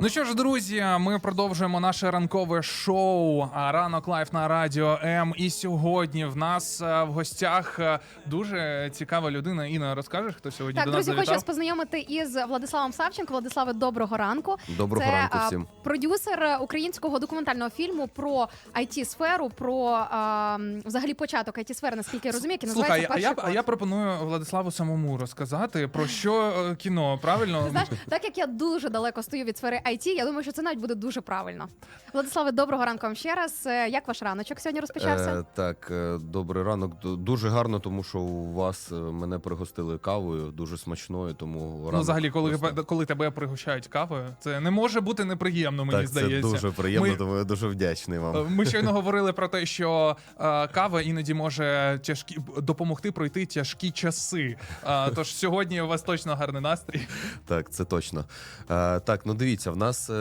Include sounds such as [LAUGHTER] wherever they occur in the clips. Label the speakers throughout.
Speaker 1: Ну що ж, друзі, ми продовжуємо наше ранкове шоу Ранок Лайф на радіо М. І сьогодні в нас е, в гостях е, дуже цікава людина. Інна, розкажеш, хто сьогодні
Speaker 2: Так,
Speaker 1: до нас
Speaker 2: друзі, хочу вас познайомити із Владиславом Савченко. Владиславе, доброго ранку.
Speaker 3: Доброго
Speaker 2: Це
Speaker 3: ранку
Speaker 2: а,
Speaker 3: всім.
Speaker 2: продюсер е, українського документального фільму про it сферу про а, взагалі початок it сфери наскільки я розумію, який
Speaker 1: Слухай,
Speaker 2: називається
Speaker 1: а я,
Speaker 2: перший
Speaker 1: а я пропоную Владиславу самому розказати про що кіно, правильно?
Speaker 2: Знаєш, так як я дуже далеко стою від сфери IT, я думаю, що це навіть буде дуже правильно. Владиславе, доброго ранку вам ще раз. Е, Як ваш раночок сьогодні розпочався?
Speaker 3: Е, так, е, добрий ранок. Дуже гарно, тому що у вас е, мене пригостили кавою, дуже смачною, тому ранок
Speaker 1: Ну, взагалі, коли,
Speaker 3: просто-
Speaker 1: коли тебе пригощають кавою, це не може бути неприємно, мені
Speaker 3: так,
Speaker 1: здається.
Speaker 3: це дуже приємно,
Speaker 1: Ми-
Speaker 3: тому я дуже вдячний вам.
Speaker 1: Ми щойно [LAUGHS] говорили про те, що е, кава іноді може тяжкі допомогти пройти тяжкі часи. Е, тож сьогодні у вас точно гарний настрій.
Speaker 3: Так, це точно. Е, так, ну дивіться, в нас е,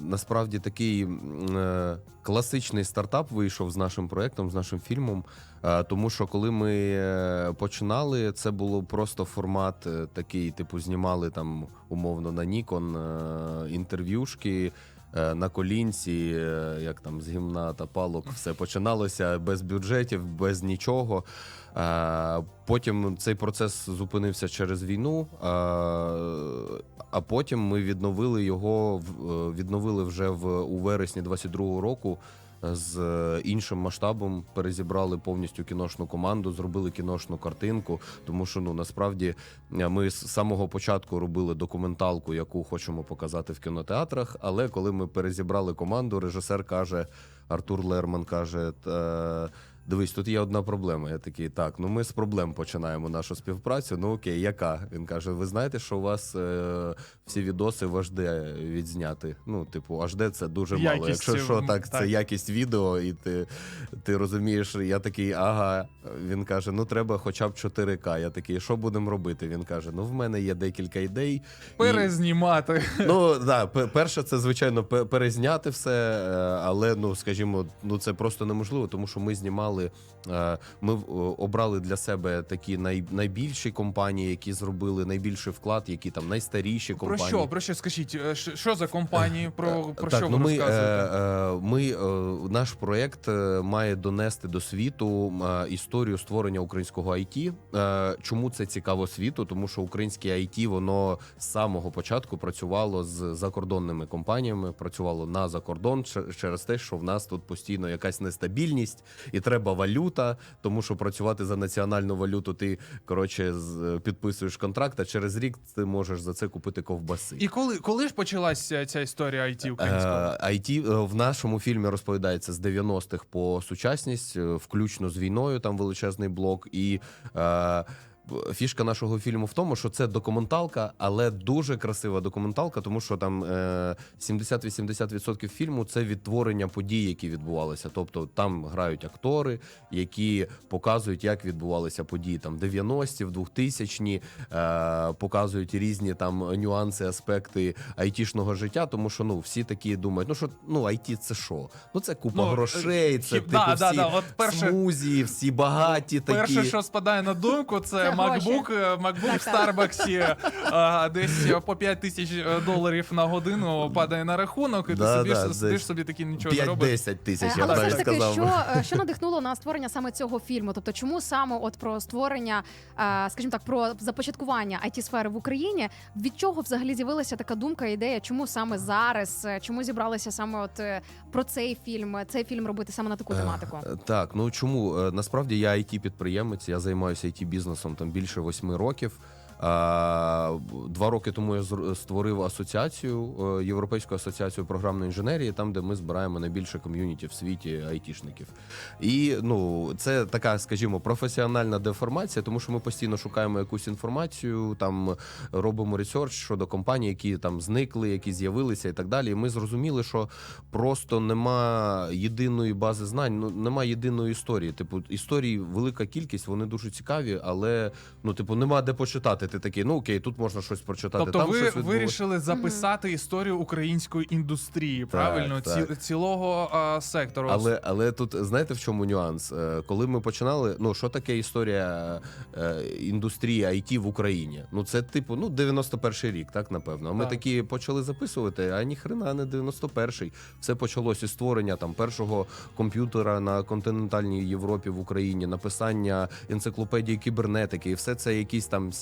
Speaker 3: насправді такий е, класичний стартап вийшов з нашим проєктом, з нашим фільмом. Е, тому що коли ми е, починали, це було просто формат е, такий, типу, знімали там умовно на Нікон е, інтерв'юшки. Е, На колінці, е, як там з гімна та палок, все починалося без бюджетів, без нічого. Е, Потім цей процес зупинився через війну, а потім ми відновили його відновили вже в у вересні 22-го року. Е, З е, іншим масштабом перезібрали повністю кіношну команду, зробили кіношну картинку. Тому що ну насправді е, ми з самого початку робили документалку, яку хочемо показати в кінотеатрах. Але коли ми перезібрали команду, режисер каже: Артур Лерман каже. «Та, Дивись, тут є одна проблема. Я такий, так, ну ми з проблем починаємо нашу співпрацю. Ну окей, яка? Він каже: ви знаєте, що у вас е, всі відоси в HD відзняти? Ну, типу, HD це дуже мало. Якщо що, так,
Speaker 1: так.
Speaker 3: це якість відео, і ти, ти розумієш, я такий, ага. Він каже: ну треба хоча б 4К. Я такий, що будемо робити? Він каже: Ну, в мене є декілька ідей. і-
Speaker 1: Перезнімати.
Speaker 3: Ну да, перше, це звичайно перезняти все, е, але ну скажімо, ну це просто неможливо, тому що ми знімали. Е, Ми обрали для себе такі най, найбільші компанії, які зробили найбільший вклад, які там найстаріші
Speaker 1: Про що? Про що скажіть? Е, що- за компанії? Про, про
Speaker 3: так,
Speaker 1: що
Speaker 3: ну
Speaker 1: ви
Speaker 3: ми, е,
Speaker 1: розказуєте?
Speaker 3: е, ми е, наш проект е, має донести до світу е, історію створення українського IT. Е, чому це цікаво світу? Тому що українське IT, воно з самого початку працювало з закордонними компаніями, працювало на закордон через те, що в нас тут постійно якась нестабільність і треба валюта, тому що працювати за національну валюту ти коротше підписуєш контракт, а через рік ти можеш за це купити ковбаси.
Speaker 1: І коли, коли ж почалася ця історія IT українського?
Speaker 3: Е, IT е, в нашому фільмі розповідається з 90-х по сучасність, е, включно з війною, там величезний блок. І е, фішка нашого фільму в тому, що це документалка, але дуже красива документалка, тому що там е, 70-80% фільму це відтворення подій, які відбувалися. Тобто там грають актори, які показують, як відбувалися події там 90-ті, в 2000-ні, е, показують різні там нюанси, аспекти айтішного життя, тому що ну всі такі думають, ну що ну айті це що? Ну це купа
Speaker 1: Ну,
Speaker 3: грошей,
Speaker 1: е,
Speaker 3: це
Speaker 1: хіп-
Speaker 3: типу
Speaker 1: да, да,
Speaker 3: всі
Speaker 1: да, от перше-
Speaker 3: смузі, всі багаті такі.
Speaker 1: Перше, що спадає на думку, це. MacBook, е, MacBook в. Старбаксі а, десь по 5 тисяч е, доларів на годину падає на рахунок, і ти
Speaker 3: Да,
Speaker 1: собі
Speaker 3: да,
Speaker 1: сидиш
Speaker 3: десь
Speaker 1: собі такий нічого не робиш.
Speaker 3: 5-10 тисяч,
Speaker 2: Е,
Speaker 3: я б
Speaker 2: Але все
Speaker 3: навіть
Speaker 2: ж таки,
Speaker 3: сказав.
Speaker 2: що, е, що надихнуло на створення саме цього фільму? Тобто, чому саме от про створення, е, скажімо так, про започаткування it сфери в Україні? Від чого взагалі з'явилася така думка, ідея? Чому саме зараз? Е, Чому зібралися саме от е, про цей фільм? е, Цей фільм робити саме на таку тематику?
Speaker 3: Е, Так, ну чому Е, насправді я it підприємець, я займаюся it бізнесом там більше восьми років. Два роки тому я створив асоціацію е, Європейську асоціацію програмної інженерії, там де ми збираємо найбільше ком'юніті в світі айтішників. І ну це така, скажімо, професіональна деформація, тому що ми постійно шукаємо якусь інформацію, там робимо ресерч щодо компаній, які там зникли, які з'явилися, і так далі. І ми зрозуміли, що просто нема єдиної бази знань, ну нема єдиної історії. Типу, історії велика кількість, вони дуже цікаві, але ну, типу, нема де почитати. Ти такий, ну окей, тут можна щось прочитати.
Speaker 1: Тобто
Speaker 3: там
Speaker 1: ви
Speaker 3: щось
Speaker 1: вирішили записати історію української індустрії, правильно?
Speaker 3: так.
Speaker 1: Ці- цілого а, сектору.
Speaker 3: Але, але тут знаєте в чому нюанс? Е, Коли ми починали, ну що таке історія е, індустрії IT в Україні? Ну це типу, ну 91-й рік, так напевно. А ми
Speaker 1: Так.
Speaker 3: такі почали записувати, а ніхрена не 91-й. Все почалося із створення там першого комп'ютера на континентальній Європі в Україні, написання енциклопедії кібернетики, і все це якісь там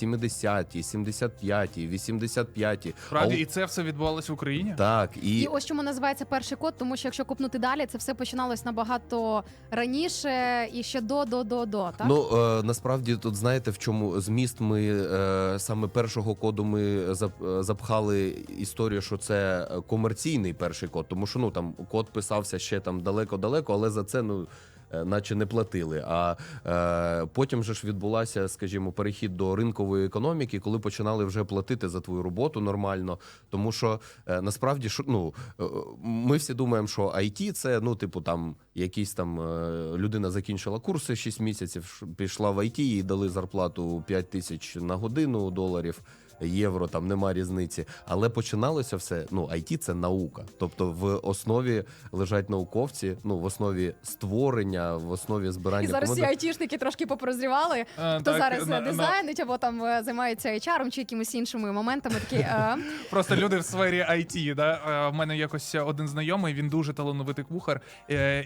Speaker 3: 70-ті, 75-ті, 85-ті.
Speaker 1: Справді,
Speaker 3: А
Speaker 1: і це все відбувалося в Україні?
Speaker 3: Так, і,
Speaker 2: І ось чому називається перший код, тому що якщо копнути далі, це все починалось набагато раніше і ще до до до до так.
Speaker 3: Ну е, насправді тут знаєте в чому зміст ми е, саме першого коду ми е, запхали історію, що це комерційний перший код, тому що ну там код писався ще там далеко-далеко, але за це ну. Е, Наче не платили. А е, потім же ж відбулася, скажімо, перехід до ринкової економіки, коли починали вже платити за твою роботу нормально. Тому що е, насправді що, ну, е, ми всі думаємо, що IT це ну, типу, там якісь там е, людина закінчила курси 6 місяців, пішла в IT, їй дали зарплату 5 тисяч на годину доларів. Євро там нема різниці, але починалося все. Ну, IT – це наука. Тобто в основі лежать науковці, ну в основі створення, в основі збирання
Speaker 2: І зараз всі айтішники трошки попрозрівали.
Speaker 1: Е,
Speaker 2: Хто
Speaker 1: так,
Speaker 2: зараз
Speaker 1: на-
Speaker 2: е,
Speaker 1: на-
Speaker 2: дизайнить або там е, займається HR чи якимись іншими моментами. Такі [LAUGHS]
Speaker 1: Просто люди в сфері IT, да? В мене якось один знайомий, він дуже талановитий кухар.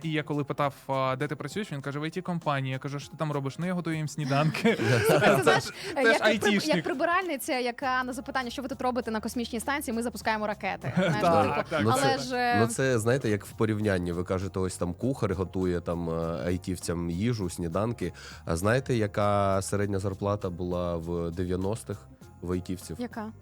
Speaker 1: І я коли питав, де ти працюєш, він каже, в it компанії Я кажу, що ти там робиш? Ну я готую їм сніданки.
Speaker 2: Це [LAUGHS] знаєш, як,
Speaker 1: ж
Speaker 2: як,
Speaker 1: айтішник.
Speaker 2: як прибиральниця, яка на запитання, що ви тут робите на космічній станції, ми запускаємо ракети. [LAUGHS] Знаєш,
Speaker 1: Так,
Speaker 2: ну, типу,
Speaker 1: так,
Speaker 3: Ну,
Speaker 2: але
Speaker 3: це-
Speaker 2: ж е,
Speaker 3: Ну, це знаєте, як в порівнянні. Ви кажете, ось там кухар готує там е, айтівцям їжу, сніданки. А знаєте, яка середня зарплата була в 90-х в айтівців?
Speaker 2: яка?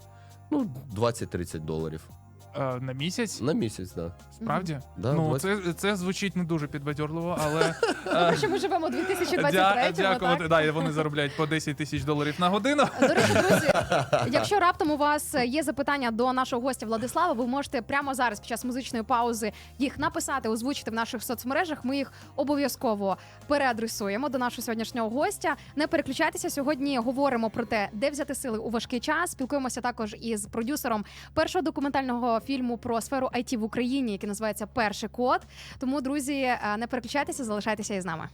Speaker 3: Ну, 20-30 доларів
Speaker 1: Е, На місяць?
Speaker 3: на місяць, да.
Speaker 1: Справді?
Speaker 3: Да,
Speaker 1: ну,
Speaker 3: 20.
Speaker 1: це, це звучить не дуже підбадьорливо, але [LAUGHS]
Speaker 2: Тому що ми живемо у
Speaker 1: дя-
Speaker 2: 2023-му,
Speaker 1: дякувати.
Speaker 2: так?
Speaker 1: Да, вони заробляють по 10 тисяч доларів на годину.
Speaker 2: До речі, друзі, [LAUGHS] якщо раптом у вас є запитання до нашого гостя Владислава, ви можете прямо зараз під час музичної паузи їх написати, озвучити в наших соцмережах. Ми їх обов'язково переадресуємо до нашого сьогоднішнього гостя. Не переключайтеся. Сьогодні говоримо про те, де взяти сили у важкий час. Спілкуємося також із продюсером першого документального фільму про сферу IT в Україні, який називається Перший код. Тому, друзі, е, не переключайтеся, залишайтеся із нами.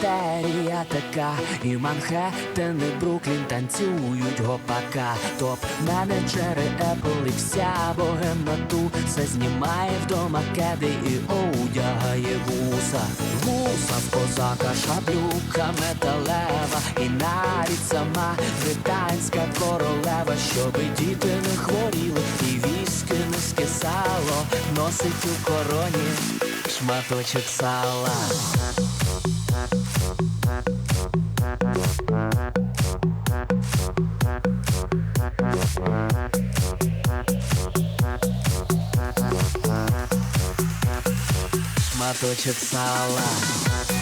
Speaker 4: Люди, така, і Манхеттен, і Бруклін танцюють гопака. Топ менеджери Apple і вся богемна ту все знімає вдома кеди і одягає вуса. Вуса з козака, шаблюка металева, і навіть сама британська королева, щоби діти не хворіли, і військи не скисало, носить у короні шматочек сала. Шматочек сала.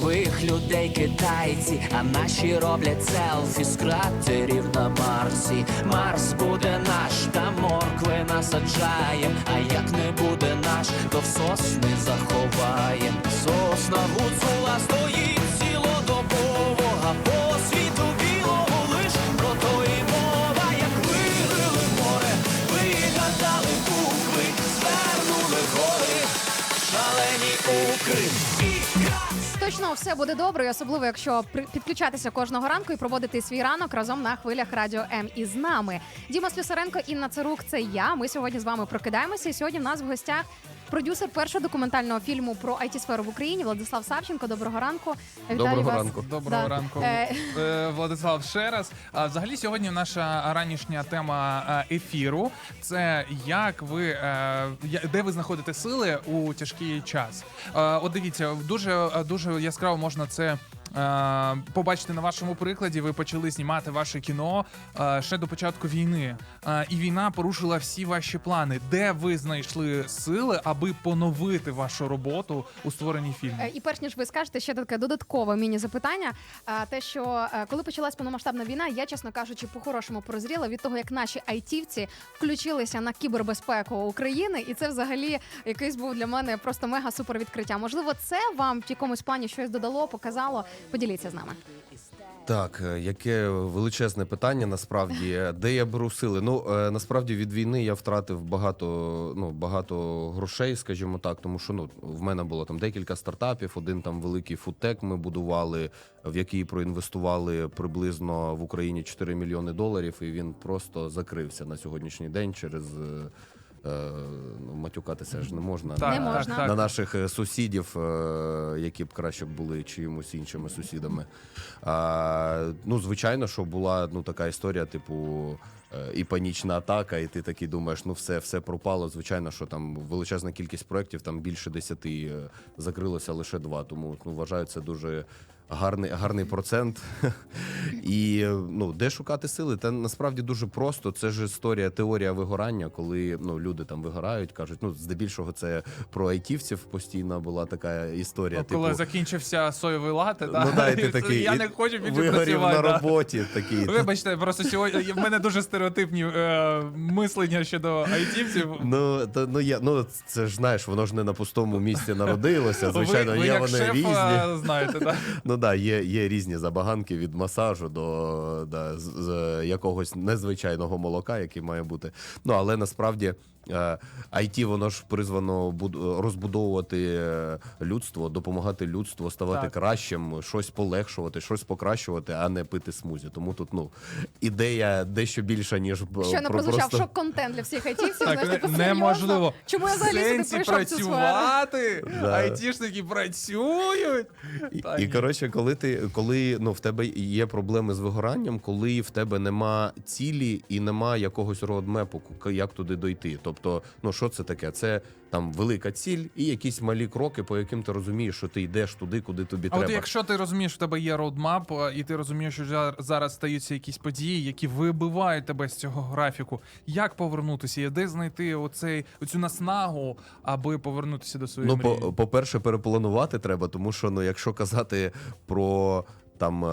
Speaker 4: Нових людей китайці, а наші роблять селфі з кратерів на Марсі. Марс буде наш, та моркви насаджаєм. А як не буде наш, то в сосни заховаєм. Сосна гуцула стоїть цілодобово, а по світу білого лиш про то і мова, як виграли море, вигадали букви, звернули гори. Шалені укри.
Speaker 2: Точно все буде добре, особливо якщо підключатися кожного ранку і проводити свій ранок разом на хвилях радіо М із нами. Діма Слюсаренко, Інна Царук, це я. Ми сьогодні з вами прокидаємося. І сьогодні в нас в гостях продюсер першого документального фільму про it сферу в Україні Владислав Савченко. Доброго ранку. Вітаю
Speaker 3: Доброго
Speaker 2: вас.
Speaker 3: ранку.
Speaker 1: Доброго
Speaker 2: Да.
Speaker 1: ранку,
Speaker 2: Е,
Speaker 1: Е, Владислав. Ще раз. А взагалі сьогодні наша ранішня тема е, ефіру це як ви е, я- де ви знаходите сили у тяжкий час. Е, От дивіться, дуже дуже яскраво можна це. Е, Побачити на вашому прикладі, ви почали знімати ваше кіно е, ще до початку війни, Е, і війна порушила всі ваші плани. Де ви знайшли сили, аби поновити вашу роботу у створенні фільму?
Speaker 2: І перш ніж ви скажете, ще таке додаткове міні-запитання. Те, що коли почалась повномасштабна війна, я, чесно кажучи, по-хорошому прозріла від того, як наші айтівці включилися на кібербезпеку України, і це взагалі якийсь був для мене просто мега супер відкриття. Можливо, це вам в якомусь плані щось додало, показало. Поділіться з нами.
Speaker 3: Так, е, яке величезне питання насправді. Е, Де я беру сили? Ну е, насправді від війни я втратив багато, ну багато грошей, скажімо так, тому що ну в мене було там декілька стартапів. Один там великий фудтек ми будували, в який проінвестували приблизно в Україні 4 мільйони доларів, і він просто закрився на сьогоднішній день через. Е, Ну, матюкатися ж не можна
Speaker 1: Так,
Speaker 2: Не
Speaker 3: на-
Speaker 2: можна.
Speaker 1: так,
Speaker 3: на наших е, сусідів, е, які б краще були чиїмось іншими сусідами. А, ну, звичайно, що була ну, така історія, типу. е, І панічна атака, і ти такий думаєш, ну все, все пропало. Звичайно, що там величезна кількість проєктів, там більше десяти е, закрилося лише два. Тому ну, вважаю, це дуже гарний, гарний процент. [LAUGHS] І ну, де шукати сили? Та насправді дуже просто. Це ж історія, теорія вигорання, коли ну, люди там вигорають, кажуть, ну здебільшого це про айтівців постійно була така історія.
Speaker 1: Ну, коли
Speaker 3: типу,
Speaker 1: закінчився соєвий лати,
Speaker 3: ну, да, і ти такий,
Speaker 1: я не хочу більше працювати.
Speaker 3: на
Speaker 1: да.
Speaker 3: роботі. Такий.
Speaker 1: Вибачте, просто сьогодні в мене дуже стереотипні е, мислення щодо айтівців.
Speaker 3: Ну, то, ну, я, ну, це ж знаєш, воно ж не на пустому місці народилося. Звичайно,
Speaker 1: ви, ви
Speaker 3: є
Speaker 1: як
Speaker 3: вони
Speaker 1: шеф,
Speaker 3: різні.
Speaker 1: е, знаєте, да? [LAUGHS]
Speaker 3: Ну да, є, є різні забаганки від масажу до да, з, з якогось незвичайного молока, який має бути. Ну але насправді. Е, IT, воно ж призвано буд- розбудовувати е, людство, допомагати людству ставати
Speaker 1: Так.
Speaker 3: кращим, щось полегшувати, щось покращувати, а не пити смузі. Тому тут ну ідея дещо більша, ніж б-
Speaker 2: Щойно
Speaker 3: про
Speaker 2: прозвучав
Speaker 3: просто...
Speaker 2: шок-контент для всіх айтівців. Типу,
Speaker 1: неможливо.
Speaker 2: Чому я взагалі сюди
Speaker 1: сенсі
Speaker 2: прийшов в цю сферу?
Speaker 1: працювати,
Speaker 3: Да.
Speaker 1: айтішники працюють.
Speaker 3: І,
Speaker 1: Та
Speaker 3: і коротше, коли ти коли ну в тебе є проблеми з вигоранням, коли в тебе нема цілі і нема якогось роадмепу, к- як туди дойти. Тобто, ну що це таке? Це там велика ціль і якісь малі кроки, по яким ти розумієш, що ти йдеш туди, куди тобі
Speaker 1: А
Speaker 3: треба.
Speaker 1: от якщо ти розумієш, в тебе є роудмап, е, і ти розумієш, що зараз стаються якісь події, які вибивають тебе з цього графіку, як повернутися? І де знайти оцей оцю наснагу, аби повернутися до своєї
Speaker 3: Ну,
Speaker 1: мрії?
Speaker 3: по, по-перше, перепланувати треба, тому що ну, якщо казати про там.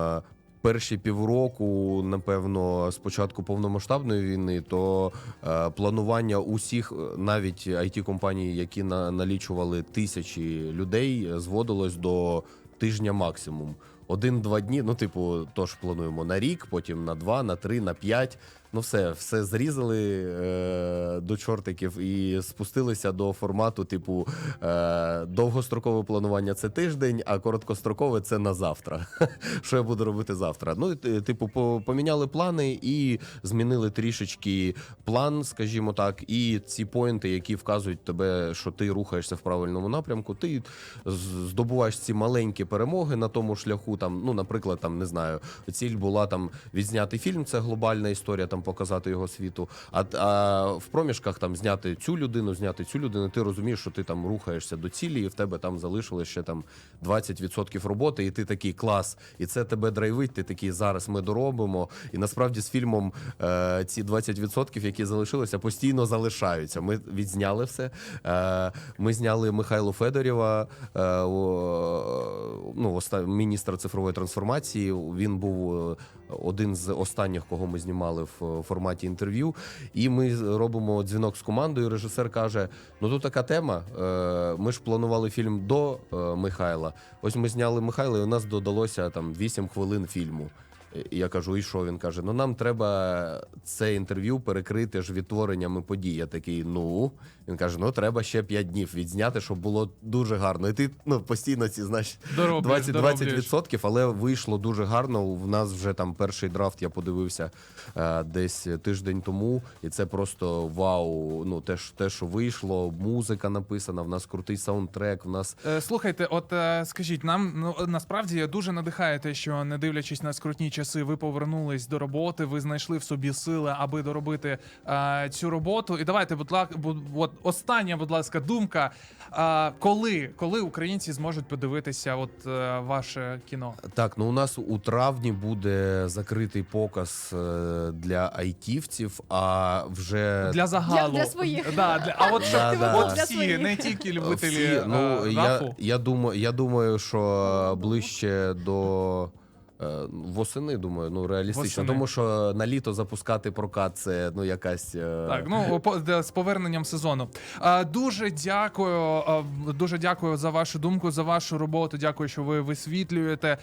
Speaker 3: Перші півроку, напевно, спочатку повномасштабної війни, то е, планування усіх, е, навіть it компаній, які на, налічували тисячі людей, зводилось до тижня максимум. Один-два дні. Ну, типу, тож плануємо на рік, потім на два, на три, на п'ять. Ну, все, все зрізали е, до чортиків і спустилися до формату, типу, е, довгострокове планування це тиждень, а короткострокове це на завтра. [LAUGHS] Що я буду робити завтра? Ну, типу, поміняли плани і змінили трішечки план, скажімо так, і ці поінти, які вказують тебе, що ти рухаєшся в правильному напрямку, ти здобуваєш ці маленькі перемоги на тому шляху. Там, ну, наприклад, там не знаю, ціль була там відзняти фільм, це глобальна історія, там показати його світу. А, а в проміжках там зняти цю людину, зняти цю людину. Ти розумієш, що ти там рухаєшся до цілі, і в тебе там залишилось ще там 20% роботи, і ти такий клас, і це тебе драйвить. Ти такий зараз ми доробимо. І насправді з фільмом е, ці 20%, які залишилися, постійно залишаються. Ми відзняли все. Е, ми зняли Михайло Федорєва, е, о, ну, міністра цифрової трансформації. Він був е, один з останніх, кого ми знімали в е, форматі інтерв'ю. І ми робимо дзвінок з командою. Режисер каже: Ну тут така тема. е, Ми ж планували фільм до е, Михайла. Ось ми зняли Михайла, і у нас додалося там 8 хвилин фільму. І я кажу, і що? Він каже: ну нам треба це інтерв'ю перекрити ж відтвореннями подій. Я такий, ну. Він каже: ну треба ще 5 днів відзняти, щоб було дуже гарно. І ти ну, постійно ці знаєш
Speaker 1: Дороблюєш,
Speaker 3: 20,
Speaker 1: дороблюєш.
Speaker 3: 20%, але вийшло дуже гарно. В нас вже там перший драфт я подивився е, десь тиждень тому, і це просто вау. Ну те, те, що вийшло, музика написана, в нас крутий саундтрек, в нас
Speaker 1: Е, Слухайте, от е, скажіть, нам ну насправді дуже надихає те, що не дивлячись на скрутні часи, ви повернулись до роботи, ви знайшли в собі сили, аби доробити е, цю роботу. І давайте, будь ласка, от остання, будь ласка, думка. Е, коли, коли українці зможуть подивитися, от е, ваше кіно?
Speaker 3: Так, ну у нас у травні буде закритий показ е, для айтівців, а вже
Speaker 1: Для загалу
Speaker 2: Для- для своїх.
Speaker 1: Да, для, а от щоб
Speaker 3: Да, да.
Speaker 1: от всі,
Speaker 2: своїх.
Speaker 1: не тільки любителі
Speaker 3: всі,
Speaker 1: е,
Speaker 3: ну, я, я, думаю, я думаю, що ближче до. Е, Восени, думаю, ну реалістично,
Speaker 1: Восени.
Speaker 3: тому що на літо запускати прокат це ну якась е,
Speaker 1: Так, ну по- з поверненням сезону. Дуже дякую. Дуже дякую за вашу думку, за вашу роботу. Дякую, що ви висвітлюєте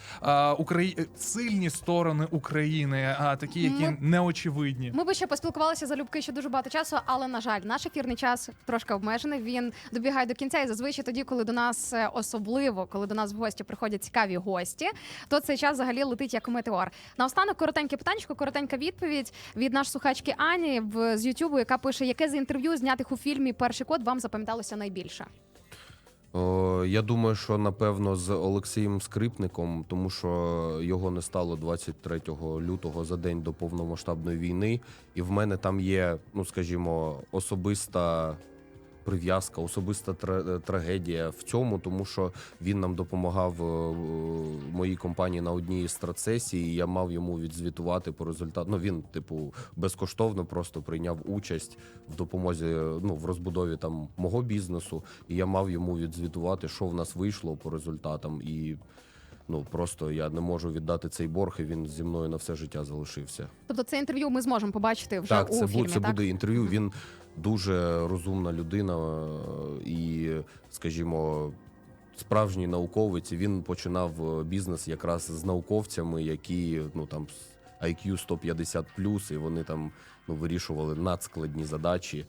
Speaker 1: Украї... сильні сторони України, а такі, які
Speaker 2: Ми-
Speaker 1: неочевидні.
Speaker 2: Ми би ще поспілкувалися за любки ще дуже багато часу, але на жаль, наш ефірний час трошки обмежений. Він добігає до кінця, і зазвичай тоді, коли до нас е, особливо, коли до нас в гості приходять цікаві гості, то цей час взагалі летить як метеор. Наостанок коротеньке питання, коротенька відповідь від нашої слухачки Ані в з Ютубу, яка пише, яке з інтерв'ю знятих у фільмі Перший код вам запам'яталося найбільше.
Speaker 3: О, я думаю, що напевно з Олексієм Скрипником, тому що його не стало 23 лютого за день до повномасштабної війни, і в мене там є, ну скажімо, особиста. Прив'язка, особиста трагедія в цьому, тому що він нам допомагав е, моїй компанії на одній із страцесій. і Я мав йому відзвітувати по результату. Ну він, типу, безкоштовно просто прийняв участь в допомозі ну в розбудові там мого бізнесу, і я мав йому відзвітувати, що в нас вийшло по результатам. І ну просто я не можу віддати цей борг, і він зі мною на все життя залишився.
Speaker 2: Тобто це інтерв'ю ми зможемо побачити вже
Speaker 3: так,
Speaker 2: у
Speaker 3: це,
Speaker 2: фільмі.
Speaker 3: це
Speaker 2: так?
Speaker 3: буде інтерв'ю. Він дуже розумна людина і, скажімо. Справжній науковець, він починав е, бізнес якраз з науковцями, які ну там IQ 150 і вони там ну вирішували надскладні задачі.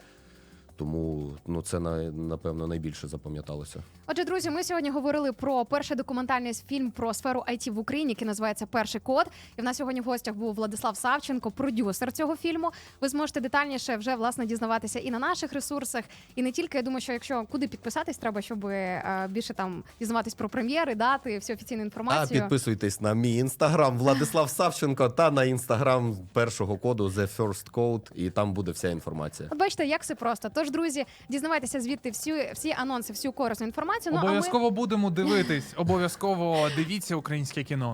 Speaker 3: Тому ну це напевно найбільше запам'яталося.
Speaker 2: Отже, друзі, ми сьогодні говорили про перший документальний фільм про сферу IT в Україні, який називається Перший код. І в нас сьогодні в гостях був Владислав Савченко, продюсер цього фільму. Ви зможете детальніше вже власне дізнаватися і на наших ресурсах, і не тільки. Я думаю, що якщо куди підписатись, треба, щоб е, більше там дізнаватись про прем'єри, дати всю офіційну
Speaker 3: А
Speaker 2: інформацію.
Speaker 3: підписуйтесь на мій інстаграм [LAUGHS] Владислав Савченко та на інстаграм першого коду The First Code, і там буде вся інформація.
Speaker 2: От бачите, як все просто. Тож, друзі, дізнавайтеся звідти всі, всі анонси, всю корисну інформацію. Ну а ми
Speaker 1: Обов'язково будемо дивитись. Обов'язково дивіться українське кіно.